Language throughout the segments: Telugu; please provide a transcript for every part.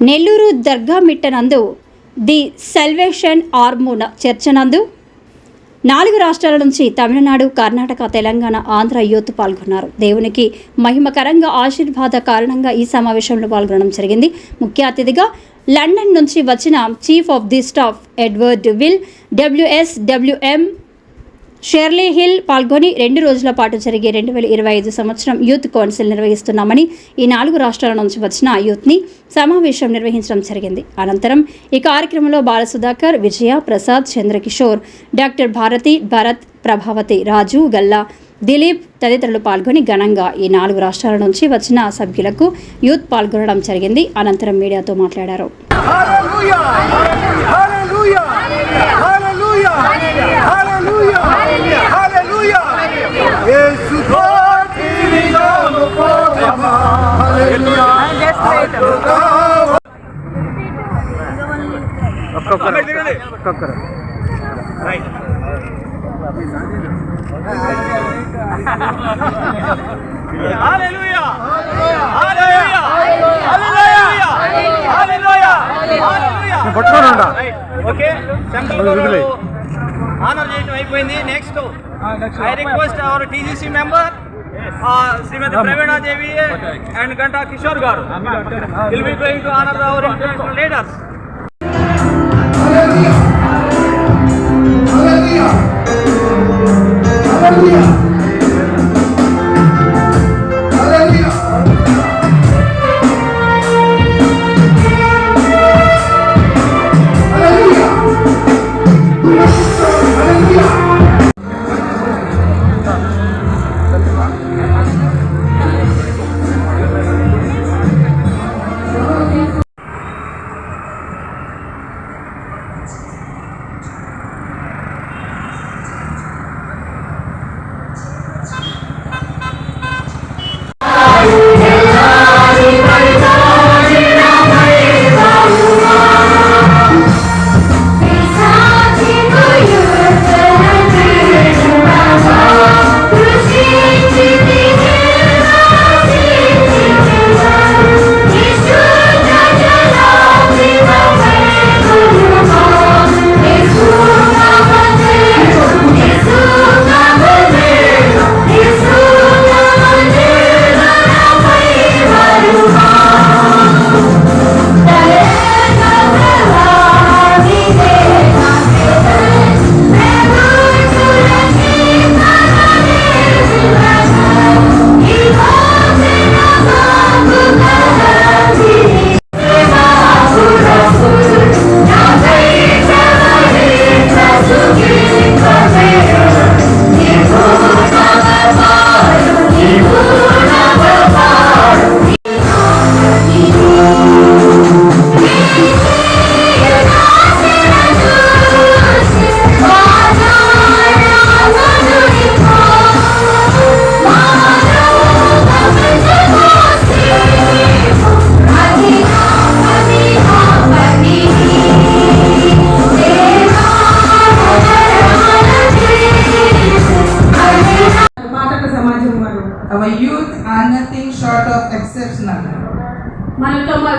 నెల్లూరు దర్గా మిట్టనందు ది సెల్వేషన్ ఆర్మూన చర్చనందు నాలుగు రాష్ట్రాల నుంచి తమిళనాడు కర్ణాటక తెలంగాణ ఆంధ్ర యూత్ పాల్గొన్నారు. దేవునికి మహిమకరంగా ఆశీర్వాద కారణంగా ఈ సమావేశంలో పాల్గొనడం జరిగింది. ముఖ్య అతిథిగా లండన్ నుంచి వచ్చిన chief of the staff Edward Will WS WM Shirley Hill పాల్గొని రెండు రోజుల పాటు జరిగే రెండు వేల ఇరవై ఐదు సంవత్సరం యూత్ కౌన్సిల్ నిర్వహిస్తున్నామని ఈ నాలుగు రాష్ట్రాల నుంచి వచ్చిన యూత్ని సమావేశం నిర్వహించడం జరిగింది. అనంతరం ఈ కార్యక్రమంలో బాలసుధాకర్ విజయ ప్రసాద్ చంద్రకిషోర్ డాక్టర్ భారతి భరత్ ప్రభావతి రాజు గల్లా దిలీప్ తదితరులు పాల్గొని ఘనంగా ఈ నాలుగు రాష్ట్రాల నుంచి వచ్చిన సభ్యులకు యూత్ పాల్గొనడం జరిగింది. అనంతరం మీడియాతో మాట్లాడారు. ఒక్కొక్కరు ఒక్కొక్కరు Hallelujah! Hallelujah! Hallelujah! Hallelujah! Hallelujah! పట్టుకొని ఉండా ఓకే ఆనర్ చేయడం అయిపోయింది. Next I request our TGC member Shrimati Praveena Devi and Ganta Kishore garu. Will be going to honour our international leaders exceptional. మన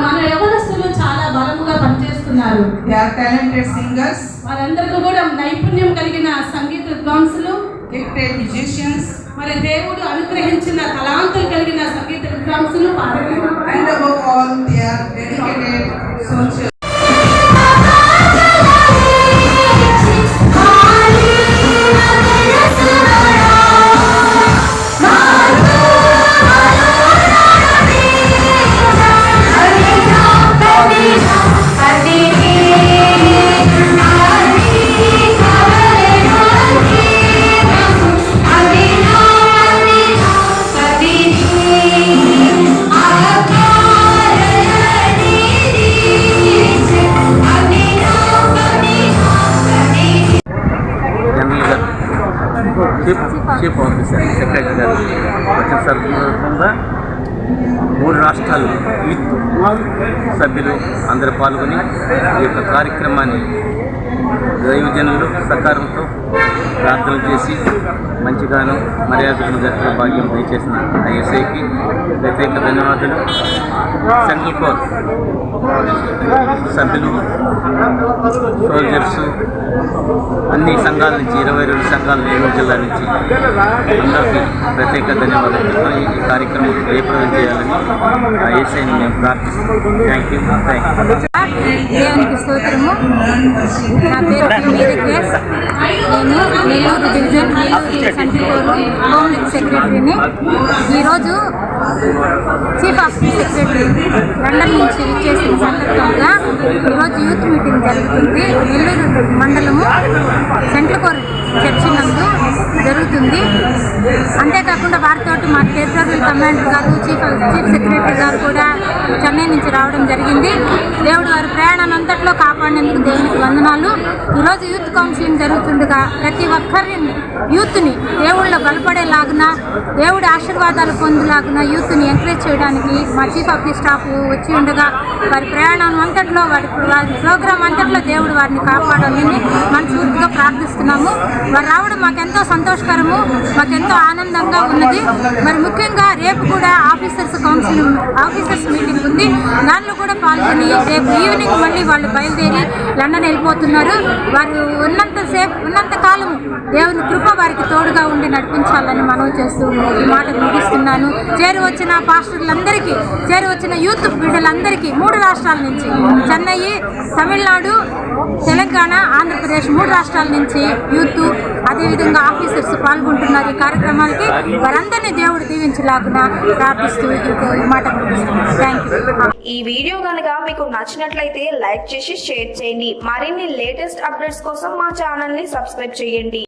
మన యవనస్తులు చాలా బలముగా పనిచేస్తున్నారు. They are talented singers, వారందరికీ కూడా నైపుణ్యం కలిగిన సంగీత విద్వాంసులు gifted musicians, మరి దేవుడు అనుగ్రహించిన తలాంతులు కలిగిన సంగీత విద్వాంసులు పాడగలరు. And above all, they are dedicated soldiers. వచ్చిన సందర్భంగా మూడు రాష్ట్రాలు యూత్ సభ్యులు అందరూ పాల్గొని ఈ యొక్క కార్యక్రమాన్ని దైవజనులు సకారంతో ప్రార్థనలు చేసి మంచిగాను మర్యాదలను జరిగే భాగ్యం దయచేసిన ఐఎస్ఐకి ప్రత్యేక ధన్యవాదాలు. సెంట్రల్ కోర్ సభ్యులు సోల్జర్స్ అన్ని సంఘాల నుంచి ఇరవై రెండు సంఘాలు నెల్లూరు జిల్లా నుంచి అందరికీ ప్రత్యేక ధన్యవాదాలు. చెప్తాను. ఈ కార్యక్రమం జయప్రదం చేయాలని ఐఎస్ఐని మేము ప్రార్థిస్తున్నాం. థ్యాంక్ యూ థ్యాంక్ యూ దేవునికి స్తోత్రము. నా పేరు నేను నెల్లూరు డివిజన్ సెక్రటరీని. ఈరోజు చీఫ్ ఆఫ్ సెక్రటరీ లండన్ నుంచి ఇచ్చేసిన సందర్భంగా ఈరోజు యూత్ మీటింగ్ జరుగుతుంది. నెల్లూరు మండలము సెంట్రల్ కోర్ చర్చి నందు జరుగుతుంది. అంతేకాకుండా వారితో మా territorial commander garu chief chief secretary garu కూడా చెన్నై నుంచి రావడం జరిగింది. దేవుడు వారి ప్రయాణం అంతట్లో కాపాడినందుకు దేవునికి వందనాలు. ఈరోజు యూత్ కౌన్సిలింగ్ జరుగుతుండగా ప్రతి ఒక్కరిని యూత్ని దేవుళ్ళ బలపడేలాగున దేవుడి ఆశీర్వాదాలు పొందేలాగున యూత్ని ఎంకరేజ్ చేయడానికి మా చీఫ్ ఆఫ్ ది స్టాఫ్ వచ్చి ఉండగా వారి ప్రయాణం అంతట్లో వారి వారి ప్రోగ్రాం అంతట్లో దేవుడు వారిని కాపాడాలని మనస్ఫూర్తిగా ప్రార్థిస్తున్నాము. వారు రావడం మాకెంతో సంతోషకరము మాకెంతో ఆనందంగా ఉన్నది. మరి ముఖ్యంగా రేపు కూడా ఆఫీసర్స్ కౌన్సిల్ ఆఫీసర్స్ మీటింగ్ ఉంది. దానిలో కూడా పాల్గొని రేపు ఈవినింగ్ మళ్ళీ వాళ్ళు బయలుదేరి లండన్ వెళ్ళిపోతున్నారు. వారు ఉన్నంత సేపు ఉన్నంత కాలం దేవుని కృప వారికి తోడుగా ఉండి నడిపించాలని మనవి చేస్తూ ఈ మాట ముగిస్తున్నాను. చేరువచ్చిన పాస్టర్లందరికీ చేరువచ్చిన యూత్ బిడ్డలందరికీ మూడు రాష్ట్రాల నుంచి చెన్నై తమిళనాడు తెలంగాణ ఆంధ్రప్రదేశ్ మూడు రాష్ట్రాల నుంచి యూత్ అదేవిధంగా ఆఫీసర్స్ పాల్గొంటున్నారు ఈ కార్యక్రమాలకి వారందరినీ దేవుడు దీవించలాగున ప్రార్థిస్తూ ఈ- మాట థ్యాంక్ యూ ఈ వీడియో కనుక మీకు నచ్చినట్లయితే లైక్ చేసి షేర్ చేయండి. మరిన్ని లేటెస్ట్ అప్డేట్స్ కోసం మా ఛానల్ని సబ్స్క్రైబ్ చేయండి.